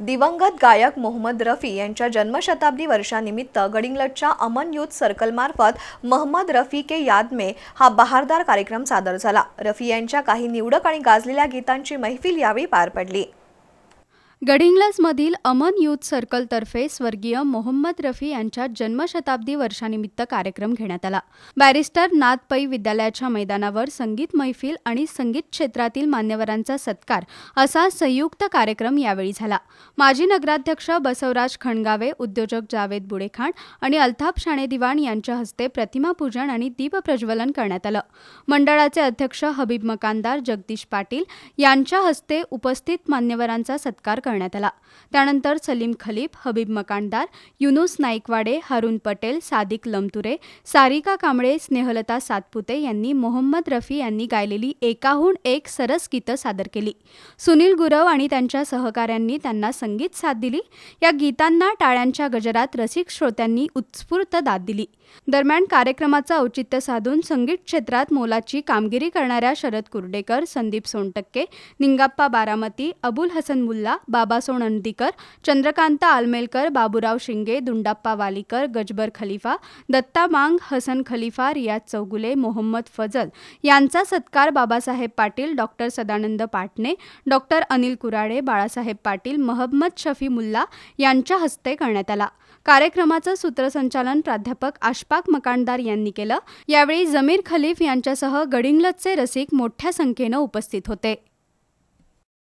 दिवंगत गायक मोहम्मद रफी यांच्या जन्मशताब्दी वर्षानिमित्त गडिंगलटच्या अमन युथ सर्कलमार्फत मोहम्मद रफी के याद में हा बहारदार कार्यक्रम सादर झाला. रफी यांच्या काही निवडक आणि गाजलेल्या गीतांची मैफिल यावेळी पार पडली. गडिंग्लजमधील अमन युथ सर्कलतर्फे स्वर्गीय मोहम्मद रफी यांच्या जन्मशताब्दी वर्षानिमित्त कार्यक्रम घेण्यात आला. बॅरिस्टर नाथ पै विद्यालयाच्या मैदानावर संगीत मैफिल आणि संगीत क्षेत्रातील मान्यवरांचा सत्कार असा संयुक्त कार्यक्रम यावेळी झाला. माजी नगराध्यक्ष बसवराज खणगावे उद्योजक जावेद बुडेखाण आणि अल्ताफ शाणे दिवाण यांच्या हस्ते प्रतिमापूजन आणि दीपप्रज्वलन करण्यात आलं. मंडळाचे अध्यक्ष हबीब मकानदार जगदीश पाटील यांच्या हस्ते उपस्थित मान्यवरांचा सत्कार करण्यात आला. त्यानंतर सलीम खलीफ हबीब मकानदार युनुस नाईकवाडे हरुण पटेल सादिक लमतुरे सारिका कांबळे स्नेहलता सातपुते यांनी मोहम्मद रफी यांनी गायलेली एकाहून एक सरस गीतं सादर केली. सुनील गुरव आणि त्यांच्या सहकाऱ्यांनी त्यांना संगीत साथ दिली. या गीतांना टाळ्यांच्या गजरात रसिक श्रोत्यांनी उत्स्फूर्त दाद दिली. दरम्यान कार्यक्रमाचं औचित्य साधून संगीत क्षेत्रात मोलाची कामगिरी करणाऱ्या शरद कुर्डेकर संदीप सोनटक्के निंगाप्पा बारामती अबुल हसन मुल्ला बाबासो नंदीकर चंद्रकांत आलमेलकर बाबुराव शिंगे दुंडाप्पा वालीकर गजबर खलिफा दत्ता मांग हसन खलिफा रियाज चौगुले मोहम्मद फजल यांचा सत्कार बाबासाहेब पाटील डॉक्टर सदानंद पाटणे डॉक्टर अनिल कुराडे बाळासाहेब पाटील महम्मद शफी मुल्ला यांच्या हस्ते करण्यात आला. कार्यक्रमाचं सूत्रसंचालन प्राध्यापक आशपाक मकानदार यांनी केलं. यावेळी जमीर खलीफ यांच्यासह गडिंग्लजचे रसिक मोठ्या संख्येनं उपस्थित होते.